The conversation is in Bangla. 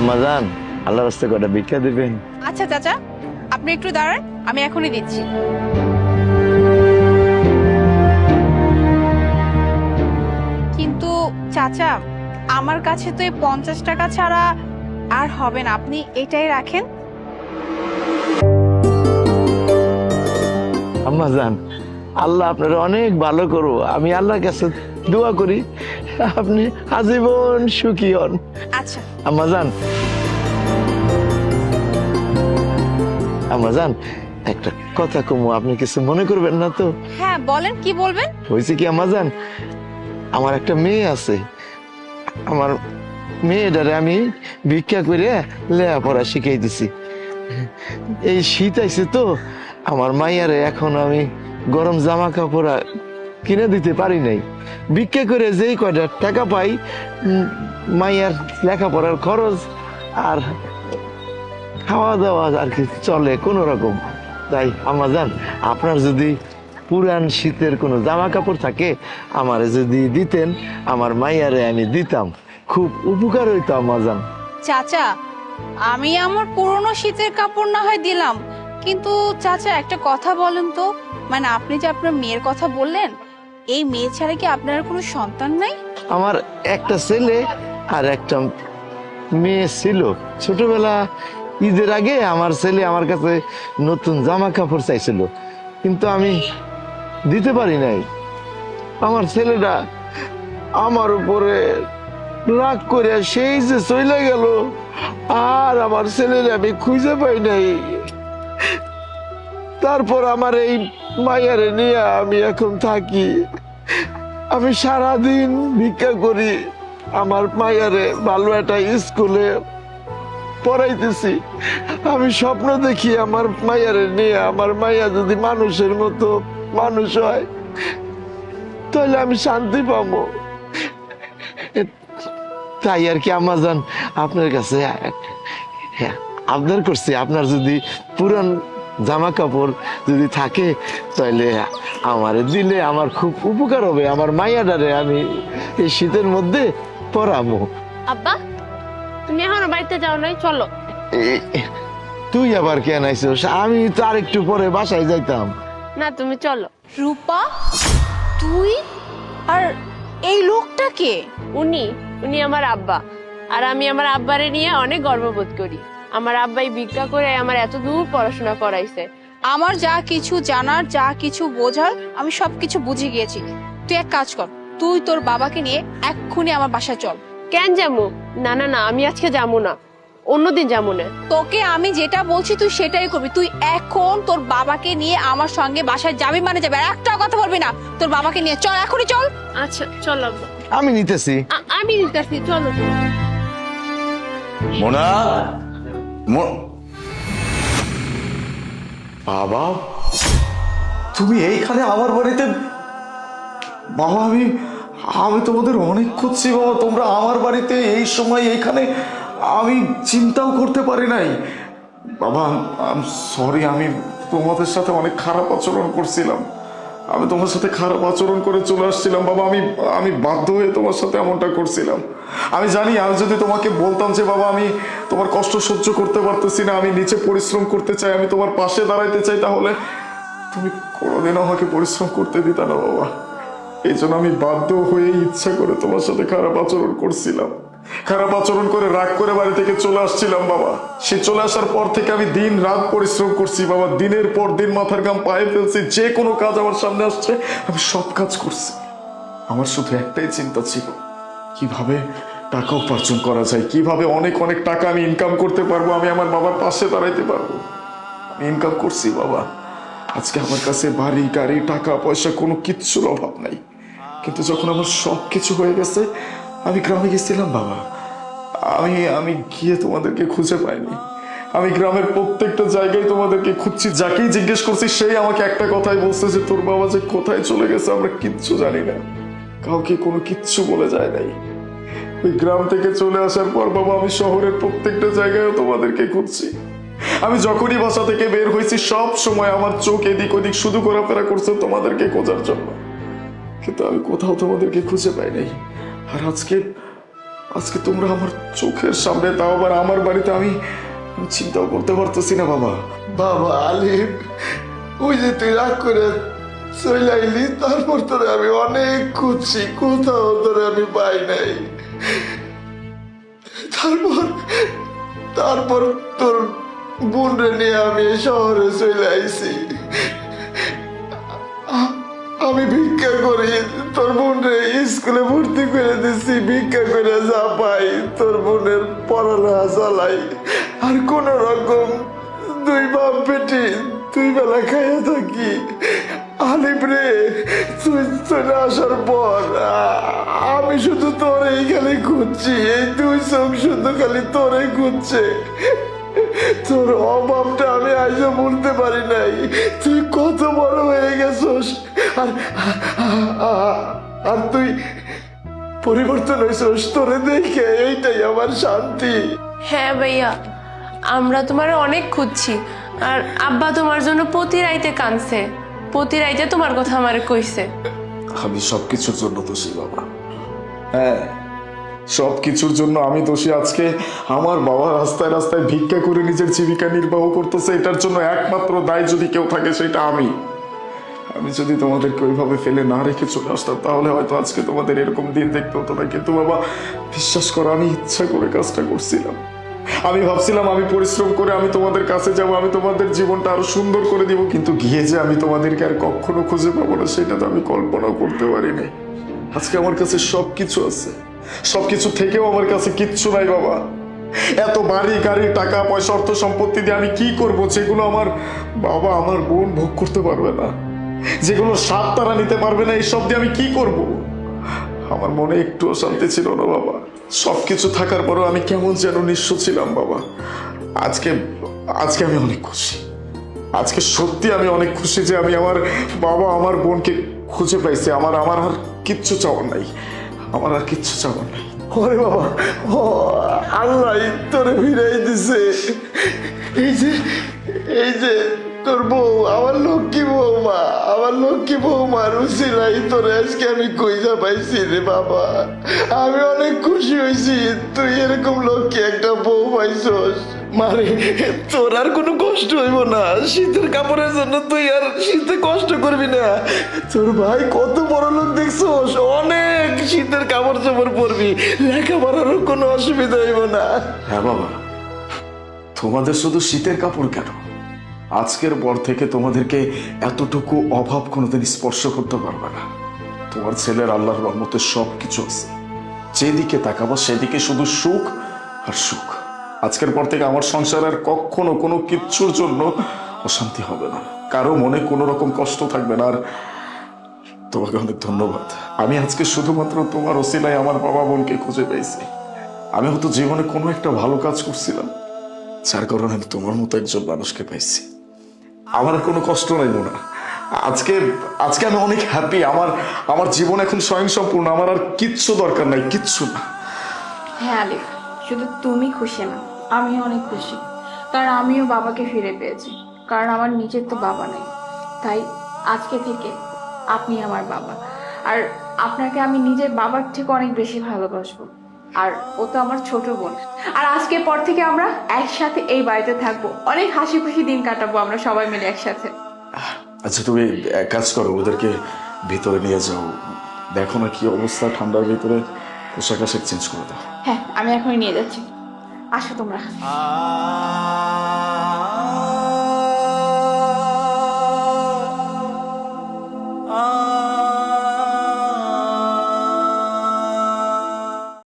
আম্মা যান আল্লাহ রাস্তা কটা ভিক্ষা দিবেন? আচ্ছা চাচা আপনি একটু দাঁড়ান আমি এখনই দিচ্ছি। কিন্তু চাচা আমার কাছে তো এই পঞ্চাশ টাকা ছাড়া আর হবে না। আপনি এটাই রাখেন। আম্মা যান আল্লাহ আপনার অনেক ভালো করব আমি আল্লাহর কাছে দোয়া করি আপনি আজীবন সুখী হন। আচ্ছা। আম্মা যান। আম্মা যান একটা কথা কমু আপনি কিছু মনে করবেন না তো? হ্যাঁ বলেন কি বলবেন? হয়েছে কি আম্মা যান? আমার একটা মেয়ে আছে। আমার মেয়েটারে আমি ভিক্ষা করে লেখাপড়া শিখাই দিছি। এই শীত আইছে তো আমার মাইয়ারে এখন আমি গরম জামা কাপড় কিনে দিতে পারি নাই। ভিক্ষা করে যেই কয়টা টাকা পাই মাইয়ার লেখাপড়ার খরচ আর খাওয়া দাওয়া আর কি চলে কোনো রকম। তাই আমার জান, আপনার যদি পুরান শীতের কোনো জামা কাপড় থাকে, আমার যদি দিতেন, আমার মাইয়ারে আমি দিতাম। খুব উপকার হইতো আমার জান। চাচা, আমি আমার পুরনো শীতের কাপড় না হয় দিলাম। কিন্তু চাচা, একটা কথা বলেন তো। মানে আপনি যে আপনার মেয়ের কথা বললেন এই মেয়ে ছাড়া কি আপনার কোনো সন্তান নাই? আমার একটা ছেলে আর একটা মেয়ে ছিল। ছোটবেলা ঈদের আগে আমার ছেলে আমার কাছে নতুন জামা কাপড় চাইছিল। কিন্তু আমি দিতে পারি নাই। আমার ছেলেটা আমার উপরে রাগ করে সেই যে চলে গেল। আর আমার ছেলের আমি খুঁজে পাই নাই। তারপর আমার এই মায়ারে নিয়ে আমি এখন থাকি। আমি সারাদিন ভিক্ষা করি আমার মায়ারে ভালো একটা স্কুলে পড়াইতেছি। আমি স্বপ্ন দেখি আমার মায়ারে নিয়ে আমার মাইয়া যদি মানুষের মতো মানুষ হয় তাহলে আমি শান্তি পাবো। তাই আর কি আমাজন আপনার কাছে হ্যাঁ, আবদার করছি। আপনার যদি পুরান জামা কাপড় যদি থাকে তাহলে আমারে দিলে আমার খুব উপকার হবে। আমার মাইয়াডারে আমি এই শীতের মধ্যে পরাবো। আব্বা তুমি এখনও বাড়িতে যাও নাই চলো। তুই আবার কেন আইছিস আমি তো আরেকটু পরে বাসায় যাইতাম। না তুমি চলো। রূপা তুই আর এই লোকটা কে? উনি উনি আমার আব্বা। আর আমি আমার আব্বারে নিয়ে অনেক গর্ববোধ করি। আমার আব্বাই ভিক্ষা করে আমার এত দূর পড়াশোনা করাইছে। আমার যা কিছু জানার যা কিছু বোঝার আমি সবকিছু বুঝে গিয়েছি। তুই এক কাজ কর তুই তোর বাবাকে নিয়ে এক্ষুনি আমার বাসায় চল। কেন যাব? না না না আমি আজকে যাব না। অন্যদিন যাব না। তোকে আমি যেটা বলছি তুই সেটাই করবি। তুই এখন তোর বাবাকে নিয়ে আমার সঙ্গে বাসায় যাবি মানে যাবে। আর একটা কথা বলবি না তোর বাবাকে নিয়ে চল এখনই চল। আচ্ছা চল আব্বা। আমি নিতেছি। আ- আমি নিতেছি চলো। মোনা? বাবা? তুমি এইখানে আমার বাড়িতে বাবা, আমি আমি তোমাদের অনেক খুঁজছি, বাবা। তোমরা আমার বাড়িতে এই সময় এইখানে আমি চিন্তাও করতে পারি নাই। বাবা সরি আমি তোমাদের সাথে অনেক খারাপ আচরণ করছিলাম। আমি তোমার সাথে খারাপ আচরণ করে চলে আসছিলাম, বাবা। আমি আমি বাধ্য হয়ে তোমার সাথে এমনটা করছিলাম। আমি জানি, আমি যদি তোমাকে বলতাম যে, বাবা, আমি তোমার কষ্ট সহ্য করতে পারতেছি না, আমি নিচে পরিশ্রম করতে চাই, আমি তোমার পাশে দাঁড়াইতে চাই, তাহলে তুমি কোনোদিনও আমাকে পরিশ্রম করতে দিতা না, বাবা। এই জন্য আমি বাধ্য হয়ে ইচ্ছা করে তোমার সাথে খারাপ আচরণ করছিলাম। খারাপ আচরণ করে, রাগ করে বাড়ি থেকে চলে আসছিলাম বাবা। সে চলে আসার পর থেকে আমি দিন রাত পরিশ্রম করছি বাবা। দিনের পর দিন মাথার গাম পায়ে ফেলছি। যে কোনো কাজ আমার সামনে আসছে, আমি সব কাজ করছি। আমার শুধু একটাই চিন্তা ছিল, কীভাবে টাকা উপার্জন করা যায়, কীভাবে অনেক অনেক টাকা আমি ইনকাম করতে পারব, আমি আমার বাবার পাশে দাঁড়াইতে পারব। আমি ইনকাম করছি বাবা। আজকে আমার কাছে বাড়ি, গাড়ি, টাকা, পয়সা কোনো কিচ্ছুর অভাব নাই। কিন্তু যখন আমার সব কিছু হয়ে গেছে আমি গ্রামে গেছিলাম, বাবা। আমি আমি গিয়ে তোমাদেরকে খুঁজে পাইনি। আমি গ্রামের প্রত্যেকটা জায়গায় তোমাদেরকে খুঁজছি, যাকেই জিজ্ঞেস করছি, সেই আমাকে একটা কথাই বলছে যে, তোর বাবা যে কোথায় চলে গেছে, আমরা কিচ্ছু জানি না। কাউকে কোনো কিচ্ছু বলে যায় নাই। ওই গ্রাম থেকে চলে আসার পর, বাবা, আমি শহরের প্রত্যেকটা জায়গায় তোমাদেরকে খুঁজছি। আমি যখনই বাসা থেকে বের হয়েছি, সব সময় আমার চোখ এদিক ওদিক শুধু ঘোরাফেরা করছে তোমাদেরকে খোঁজার জন্য। কিন্তু আমি কোথাও তোমাদেরকে খুঁজে পাই নাই। আর আজকে আজকে তোমরা আমার চোখের সামনে তাও আবার আমার বাড়িতে আমি চিন্তাও করতে পারতেছি না, বাবা। বাবা, আলিফ, ওই যে তুই রাগ করে চলে আইলি, তারপর তোরে আমি অনেক খুঁজছি, কোথাও তোরে আমি পাই নাই। তারপর তারপর তোর বোনরে নিয়ে আমি শহরে চলে আইছি। আমি ভিক্ষা করি। তোর বোনরে স্কুলে ভর্তি করে দিছি, ভিক্ষা করে যা পাই। তোর বোনের পড়ালেখা চালাই। আর কোন রকম দুই বাপ বেটি দুই বেলা খাইয়া থাকি। আলিপ রে, তুই চলে আসার পর, আমি শুধু তোরেই খালি খুঁজছি। এই দুই চোখ শুধু খালি তোরে খুঁজছে। তোর অভাবটা আমি আজও বলতে পারি নাই। তুই কত বড় হয়ে গেছস। আর আর তুই পরিবর্তন হয়েছস। তোরে দেখে এইটাই আমার শান্তি। হ্যাঁ ভাইয়া আমরা তোমার অনেক খুঁজছি। আর আব্বা তোমার জন্য প্রতি রাইতে কাঁদছে। প্রতি রাইতে তোমার কথা আমার কইছে। আমি সবকিছুর জন্য দোষী বাবা। হ্যাঁ সব কিছুর জন্য আমি দোষী। আজকে আমার বাবা রাস্তায় রাস্তায় ভিক্ষা করে নিজের জীবিকা নির্বাহ করতেছে, এটার জন্য একমাত্র দায় যদি কেউ থাকে সেটা আমি। আমি যদি তোমাদেরকে ওইভাবে ফেলে না রেখে চলে আসতাম, তাহলে হয়তো আজকে তোমাদের এরকম দিন দেখতে হতো না। কিন্তু বাবা, বিশ্বাস করো, আমি ইচ্ছা করে কাজটা করছিলাম। আমি ভাবছিলাম আমি পরিশ্রম করে আমি তোমাদের কাছে যাব, আমি তোমাদের জীবনটা আরও সুন্দর করে দিব, কিন্তু গিয়ে যে আমি তোমাদেরকে আর কখনো খুঁজে পাবো না, সেটা তো আমি কল্পনাও করতে পারিনি। আজকে আমার কাছে সব কিছু আছে। সব কিছু থেকেও আমার কাছে কিচ্ছু নাই বাবা। এত বাড়ি, গাড়ি, টাকা, পয়সা, অর্থ সম্পত্তি দিয়ে আমি কি করব যেগুলো আমার বাবা, আমার বোন ভোগ করতে পারবে না। যেগুলো স্বাদ তারা নিতে পারবে না, এইসব দিয়ে আমি কি করব? আমার মনে একটু শান্তি ছিল না বাবা। সবকিছু থাকার পরেও আমি কেমন যেন নিঃস্ব ছিলাম বাবা। আজকে আজকে আমি অনেক খুশি। আজকে সত্যি আমি অনেক খুশি যে আমি আমার বাবা, আমার বোনকে খুঁজে পাইছি। আমার আমার আর কিচ্ছু চাওয়ার নাই। আমার আর কিচ্ছু চাওয়ার নাই। ওরে বাবা, ও, আল্লাহ তোরে ফিরাই দিছে। এই যে এই যে, তোর বউ, আমার লক্ষ্মী বৌমা আমার লক্ষ্মী বৌমা রুচিলাই তোরে আজকে আমি কইজা পাইছি রে বাবা। আমি অনেক খুশি হয়েছি তুই এরকম লক্ষ্মী একটা বউ পাইছস। মারে, তোর আর কোনো কষ্ট হইব না। শীতের কাপড়ের জন্য তুই আর শীতে কষ্ট করবি না। তোর ভাই কত বড় লোক দেখছস, অনেক শীতের কাপড় চোপড় পরবি। লেখাপড়ারও কোনো অসুবিধা হইব না। হ্যাঁ বাবা, তোমাদের শুধু শীতের কাপড় কেন? আজকের পর থেকে তোমাদেরকে এতটুকু অভাব কোনোদিন স্পর্শ করতে পারবে না। তোমার ছেলের আল্লাহর রহমতে সব কিছু আছে। যেদিকে তাকাবো সেদিকে শুধু সুখ আর সুখ। আজকের পর থেকে আমার সংসার আর কখনো কোনো কিচ্ছুর জন্য অশান্তি হবে না। কারও মনে কোনো রকম কষ্ট থাকবে না। আর তোমাকে অনেক ধন্যবাদ। আমি আজকে শুধুমাত্র তোমার ওসিলায় আমার বাবা বোনকে খুঁজে পেয়েছি। আমি হয়তো জীবনে কোনো একটা ভালো কাজ করছিলাম, যার কারণে আমি তোমার মতো একজন মানুষকে পাইছি আমার কোনো কষ্ট নাই মোনা। আজকে আজকে আমি অনেক হ্যাপি আমার আমার জীবন এখন স্বয়ংসম্পূর্ণ। আমার আর কিচ্ছু দরকার নাই, কিচ্ছু না। হ্যাঁ আলিফ, শুধু তুমি খুশি না। আমি অনেক খুশি। কারণ আমিও বাবাকে ফিরে পেয়েছি। কারণ আমার নিজের তো বাবা নেই। তাই আজকে থেকে আপনি আমার বাবা। আর আপনাকে আমি নিজের বাবার থেকে অনেক বেশি ভালোবাসবো। আর ও তো আমার ছোট বোন। আর আজকের পর থেকে আমরা একসাথে এই বাড়িতে থাকব। অনেক হাসি খুশি দিন কাটাবো আমরা সবাই মিলে একসাথে। আচ্ছা তুমি এক কাজ করো ওদেরকে ভিতরে নিয়ে যাও। দেখো না কি অবস্থা ঠান্ডার ভিতরে। পোশাক আশাক চেঞ্জ করে দাও। হ্যাঁ আমি এখনই নিয়ে যাচ্ছি। আসো তোমরা।